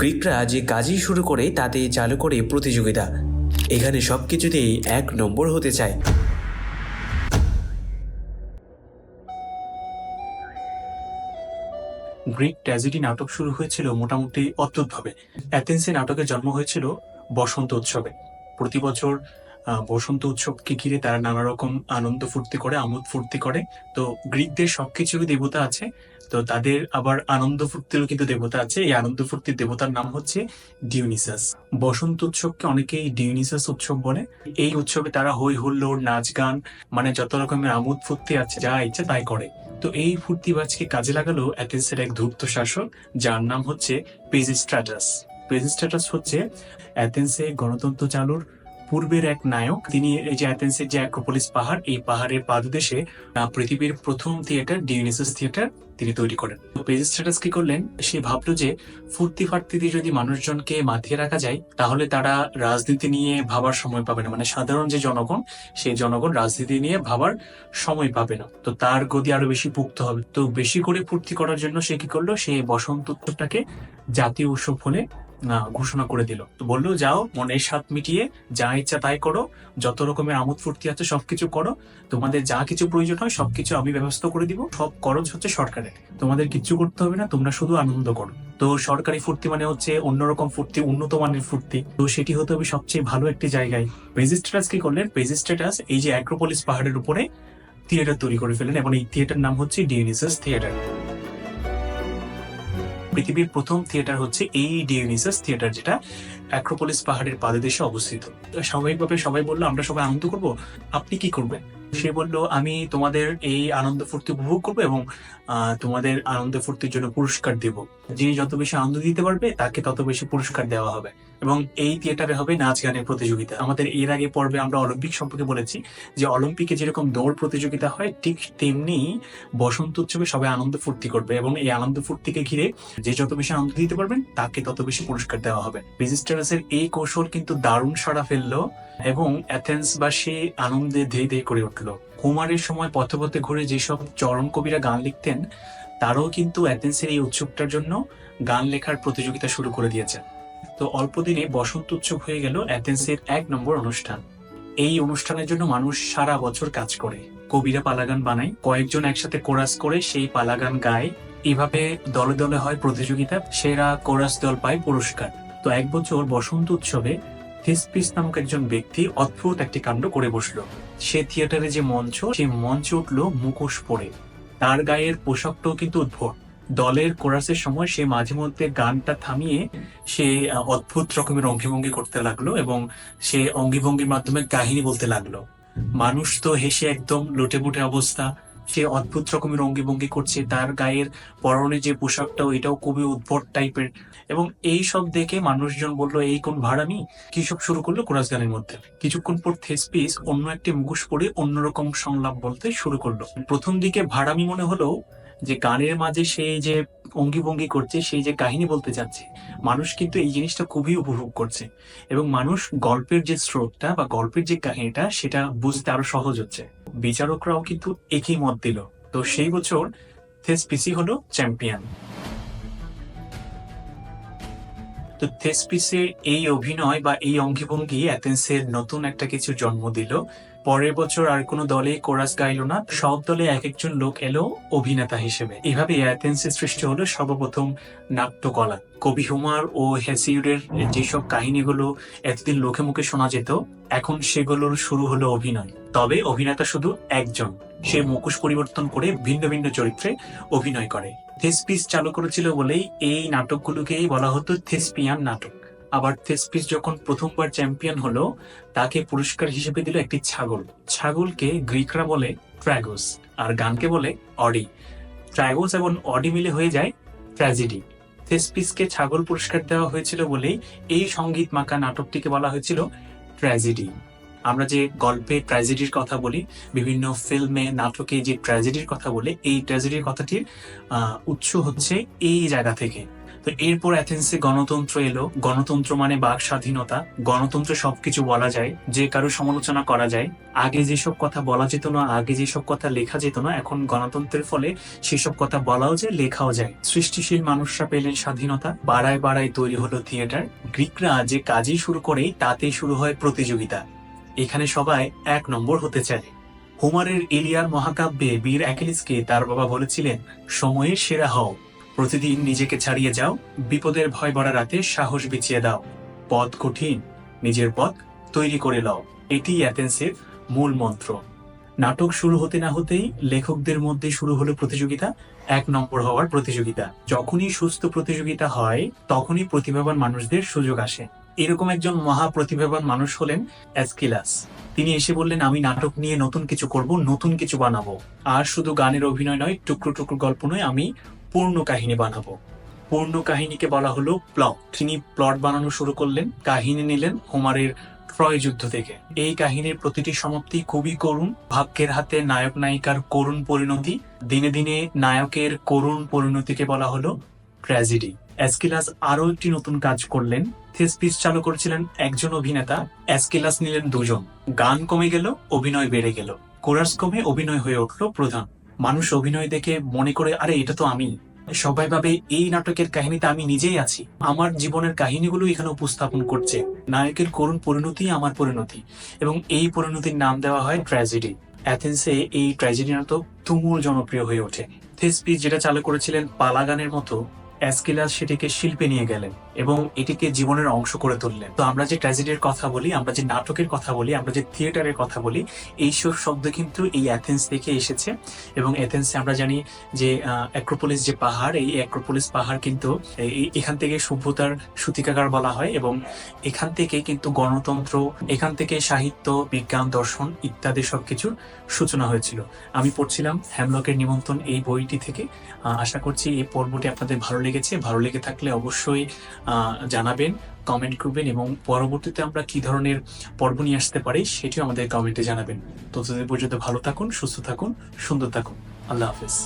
গ্রিকরা যে কাজই শুরু করে তাতে চালু করে প্রতিযোগিতা। এখানে সব কিছুতেই এক নম্বর হতে চায়। গ্রিক ট্র্যাজেডি নাটক শুরু হয়েছিল মোটামুটি অদ্ভুতভাবে অ্যাথেন্সে নাটকের জন্ম হয়েছিল বসন্ত উৎসবে। প্রতি বছর বসন্ত উৎসবকে ঘিরে তারা নানা রকম আনন্দ ফুর্তি করে, আমোদ ফুর্তি করে। তো গ্রিকদের সবকিছুরই দেবতা আছে? তো তাদের আবার আনন্দ ফুর্তিরও কিন্তু দেবতা আছে। এই আনন্দ ফুর্তির দেবতার নাম হচ্ছে ডিউনিসাস বসন্ত উৎসবকে অনেকেই ডিউনিসাস উৎসব বলে। এই উৎসবে তারা হই হুল্লোড়, নাচ গান মানে যত রকমের আমোদ ফুর্তি আছে, যা ইচ্ছে তাই করে। তো এই ফুর্তিবাজকে কাজে লাগালো অ্যাথেন্সের এক ধূর্ত শাসক, যার নাম হচ্ছে পেজিস্ট্রাটাস পেজিস্ট্রাটাস হচ্ছে অ্যাথেন্সে গণতন্ত্র চালুর পূর্বের এক নায়ক তিনি এই যে অ্যাথেন্সের যে অ্যাক্রোপোলিস পাহাড় এই পাহাড়ের পাদদেশে পৃথিবীর প্রথম থিয়েটার ডিউনিসাস থিয়েটার তিনি তৈরি করেন। পেজিস্ট্রাটাস কি করলেন? সে ভাবলো যে ফুর্তি ফার্তি দিয়ে যদি মানুষজনকে মাতিয়ে রাখা যায় তাহলে তারা রাজনীতি নিয়ে ভাবার সময় পাবে না। মানে সাধারণ যে জনগণ সেই জনগণ রাজনীতি নিয়ে ভাবার সময় পাবে না। তো তার গতি আরও বেশি পুক্ত হবে। তো বেশি করে ফুর্তি করার জন্য সে কি করল? সে বসন্ত উৎসবটাকে জাতীয় উৎসব আহ, ঘোষণা করে দিল। তো বলল, যাও, মনের স্বাদ মিটিয়ে যা ইচ্ছা তাই করো। যত রকমের আমোদ ফুর্তি আছে সবকিছু করো। তোমাদের যা কিছু প্রয়োজন হয় সবকিছু আমি ব্যবস্থা করে দিব। সব খরচ হচ্ছে সরকারের। তোমাদের কিচ্ছু করতে হবে না, তোমরা শুধু আনন্দ করো। তো সরকারি ফুর্তি মানে হচ্ছে অন্যরকম ফুর্তি, উন্নত মানের ফুর্তি। তো সেটি হতে হবে সবচেয়ে ভালো একটি জায়গায়। পেজিস্ট্যাটাস কি করলেন? পেজিস্ট্যাটাস এই যে অ্যাক্রোপোলিস পাহাড়ের উপরে থিয়েটার তৈরি করে ফেলেন এবং এই থিয়েটার নাম হচ্ছে ডিউনিসাস থিয়েটার পৃথিবীর প্রথম থিয়েটার হচ্ছে এই ডিউনিসাস থিয়েটার, যেটা অ্যাক্রোপোলিস পাহাড়ের পাদদেশে অবস্থিত। স্বাভাবিকভাবে সবাই বলল, আমরা সবাই আনন্দ করব? আপনি কি করবেন? সে বলল, আমি তোমাদের এই আনন্দ ফুর্তি উপভোগ করব এবং তোমাদের আনন্দ ফুর্তির জন্য পুরস্কার দেব। যে যত বেশি আনন্দ দিতে পারবে, তাকে তত বেশি পুরস্কার দেওয়া হবে। এবং এই থিয়েটারে হবে নাচ গানের প্রতিযোগিতা। আমাদের এর আগে পর্বে আমরা অলিম্পিক সম্পর্কে বলেছি যে অলিম্পিকে যেরকম দৌড় প্রতিযোগিতা হয়, ঠিক তেমনি বসন্ত উৎসবে সবাই আনন্দ ফুর্তি করবে এবং এই আনন্দ ফুর্তিকে ঘিরে যে যত বেশি আনন্দ দিতে পারবেন, তাকে তত বেশি পুরস্কার দেওয়া হবে। রেজিস্টারাসের এই কৌশল কিন্তু দারুণ সাড়া ফেলল এবং অ্যাথেন্সবাসী আনন্দে ধেয়ে ধেয়ে করে উঠল। কুমারের সময় পথে পথে ঘুরে যেসব চরণ কবিরা গান লিখতেন, তারাও কিন্তু অ্যাথেন্সের এই উৎসবটার জন্য গান লেখার প্রতিযোগিতা শুরু করে দিয়েছেন। তো অল্প দিনে বসন্ত উৎসব হয়ে গেল অ্যাথেন্সের এক নম্বর অনুষ্ঠান। এই অনুষ্ঠানের জন্য মানুষ সারা বছর কাজ করে। কবিরা পালাগান বানায়, কয়েকজন একসাথে কোরাস করে সেই পালাগান গায়। এভাবে দলে দলে হয় প্রতিযোগিতা, সেরা কোরাস দল পায় পুরস্কার। তো এক বছর বসন্ত উৎসবে থিসপিস নামক একজন ব্যক্তি অদ্ভুত একটি কাণ্ড করে বসল। সে থিয়েটারে যে মঞ্চ সেই মঞ্চে উঠল মুখোশ পরে। তার গায়ের পোশাকটাও কিন্তু উদ্ভট। দলের কোরাসের সময় সে মাঝে মধ্যে গানটা থামিয়ে সে অদ্ভুত রকমের অঙ্গিভঙ্গি করতে লাগল এবং সে অঙ্গিভঙ্গির মাধ্যমে কাহিনী বলতে লাগল। মানুষ তো হেসে একদম লুটে পুটে অবস্থা। সে অদ্ভুত রকমের অঙ্গি ভঙ্গি করছে, তার গায়ের পরনে যে পোশাকটা এটাও খুবই উদ্ভট টাইপের। এবং এই সব দেখে মানুষজন বলল, এই কোন ভাড়ামি? কি সব শুরু করল কোরাস গানের মধ্যে? কিছুক্ষণ পর থেসপিস অন্য একটি মুখোশ পরে অন্যরকম সংলাপ বলতে শুরু করল। প্রথম দিকে ভাড়ামি মনে হলো যে গানের মাঝে সে যে অঙ্গি ভঙ্গি করছে, সেই যে কাহিনী বলতে চাচ্ছে মানুষ কিন্তু এই জিনিসটা খুবই উপভোগ করছে। এবং মানুষ গল্পের যে স্রোতটা বা গল্পের যে কাহিনীটা, সেটা বুঝতে আরও সহজ হচ্ছে। বিচারকরাও কিন্তু একই মত দিল। তো সেই বছর থেসপিসি হলো চ্যাম্পিয়ন। তো থেসপিসের এই অভিনয় বা এই অঙ্গিভঙ্গি অ্যাথেন্সের নতুন একটা কিছু জন্ম দিল। পরের বছর আর কোনো দলে কোরাস গাইলো না, সব দলে এক একজন লোক এলো অভিনেতা হিসেবে। এভাবে অ্যাথেন্সের সৃষ্টি হলো সর্বপ্রথম নাট্যকলা। কবি হুমার ও হেসিউডের যেসব কাহিনীগুলো এতদিন লোকে মুখে শোনা যেত, এখন সেগুলোর শুরু হলো অভিনয়। তবে অভিনেতা শুধু একজন। সে মুখোশ পরিবর্তন করে ভিন্ন ভিন্ন চরিত্রে অভিনয় করে। থেসপিস চালু করেছিল বলেই এই নাটকগুলোকেই বলা হতো থেসপিয়ান নাটক। আবার থেসপিস যখন প্রথমবার চ্যাম্পিয়ন হলো, তাকে পুরস্কার হিসেবে দিল একটি ছাগল। ছাগলকে গ্রিকরা বলে ট্র্যাগোস আর গানকে বলে অডি। ট্র্যাগোস এবং অডি মিলে হয়ে যায় ট্র্যাজেডি। থেসপিসকে ছাগল পুরস্কার দেওয়া হয়েছিল বলেই এই সংগীত মাখা নাটকটিকে বলা হয়েছিল ট্র্যাজেডি। আমরা যে গল্পে ট্র্যাজেডির কথা বলি, বিভিন্ন ফিল্মে, নাটকে যে ট্র্যাজেডির কথা বলে, এই ট্র্যাজেডির কথাটির উৎস হচ্ছে এই জায়গা থেকে। তো এরপর অ্যাথেন্সে গণতন্ত্র এলো। গণতন্ত্র মানে বাক স্বাধীনতা। গণতন্ত্র সবকিছু বলা যায়, যে কারও সমালোচনা করা যায়। আগে যেসব কথা বলা যেত না, আগে যেসব কথা লেখা যেত না, এখন গণতন্ত্রের ফলে সেসব কথা বলাও যায়, লেখাও যায়। সৃষ্টিশীল মানুষরা পেলেন স্বাধীনতা। বাড়ায় বাড়ায় তৈরি হলো থিয়েটার। গ্রিকরা যে কাজই শুরু করে, তাতেই শুরু হয় প্রতিযোগিতা। এখানে সবাই এক নম্বর হতে চায়। হোমারের এলিয়ার মহাকাব্যে বীর অ্যাকিলিসকে তার বাবা বলেছিলেন, সময়ের সেরা হও। প্রতিদিন নিজেকে ছাড়িয়ে যাও, বিপদের ভয় বড়া রাতে সাহস বিছিয়ে দাও। পথ কঠিন, নিজের পথ তৈরি করে লও। এটি অ্যাথেন্সের মূল মন্ত্র। নাটক শুরু হতে না হতেই লেখকদের মধ্যে শুরু হলো প্রতিযোগিতা, এক নম্বর হওয়ার প্রতিযোগিতা। যখনই সুস্থ প্রতিযোগিতা হয়, তখনই প্রতিভাবান মানুষদের সুযোগ আসে। এরকম একজন মহা প্রতিভাবান মানুষ হলেন অ্যাসকিলাস। তিনি এসে বললেন, আমি নাটক নিয়ে নতুন কিছু করব, নতুন কিছু বানাবো। আর শুধু গানের অভিনয় নয়, টুকরো টুকরো গল্প নয়, আমি পূর্ণ কাহিনী বানাবো। পূর্ণ কাহিনীকে বলা হলো প্লট। তিনি প্লট বানানো শুরু করলেন, কাহিনী নিলেন হোমারের ট্রয় যুদ্ধ থেকে। এই কাহিনীর প্রতিটি সমাপ্তি খুবই করুণ। ভাগ্যের হাতে নায়ক নায়িকার করুণ পরিণতি, দিনে দিনে নায়কের করুণ পরিণতিকে বলা হলো ট্র্যাজেডি। অ্যাসকিলাস আরও একটি নতুন কাজ করলেন। থেসপিস চালু করেছিলেন একজন অভিনেতা। অ্যাসকিলাস নিলেন দুজন। গান কমে গেল, অভিনয় বেড়ে গেল। কোরাস কমে অভিনয় হয়ে উঠল প্রধান। মানুষ অভিনয় দেখে মনে করে, আরে, এটা তো আমি। সবাই ভাবে, এই নাটকের কাহিনীতে আমি নিজেই আছি। আমার জীবনের কাহিনীগুলো এখানে উপস্থাপন করছে। নায়কের করুণ পরিণতি, আমার পরিণতি। এবং এই পরিণতির নাম দেওয়া হয় ট্র্যাজেডি। অ্যাথেন্সে এই ট্র্যাজেডি নাটক তুমুল জনপ্রিয় হয়ে ওঠে। থেসপি যেটা চালু করেছিলেন পালা গানের মতো, অ্যাসকিলাস সেটিকে শিল্পে নিয়ে গেলেন। এবং এটিকে জীবনের অংশ করে তুললেন। তো আমরা যে ট্র্যাজেডির কথা বলি, আমরা যে নাটকের কথা বলি, আমরা যে থিয়েটারের কথা বলি, এইসব শব্দ কিন্তু এই অ্যাথেন্স থেকে এসেছে এবং এথেন্সে আমরা জানি যে অ্যাক্রোপোলিস যে পাহাড়, এই অ্যাক্রোপোলিস পাহাড় কিন্তু এই- এখান থেকে সভ্যতার সূতিকাগার বলা হয় এবং এখান থেকে কিন্তু গণতন্ত্র, এখান থেকে সাহিত্য, বিজ্ঞান, দর্শন ইত্যাদি সব কিছুর সূচনা হয়েছিল। আমি পড়ছিলাম হ্যামলকের নিমন্ত্রণ এই বইটি থেকে। আশা করছি এই পর্বটি আপনাদের ভালো লেগেছে। ভালো লেগে থাকলে অবশ্যই জানাবেন কমেন্ট করবেন এবং পরবর্তীতে আমরা কি ধরনের পর্ব নিয়ে আসতে পারি সেটিও আমাদের কমেন্টে জানাবেন। ততদিন পর্যন্ত ভালো থাকুন, সুস্থ থাকুন, সুন্দর থাকুন। আল্লাহ হাফেজ।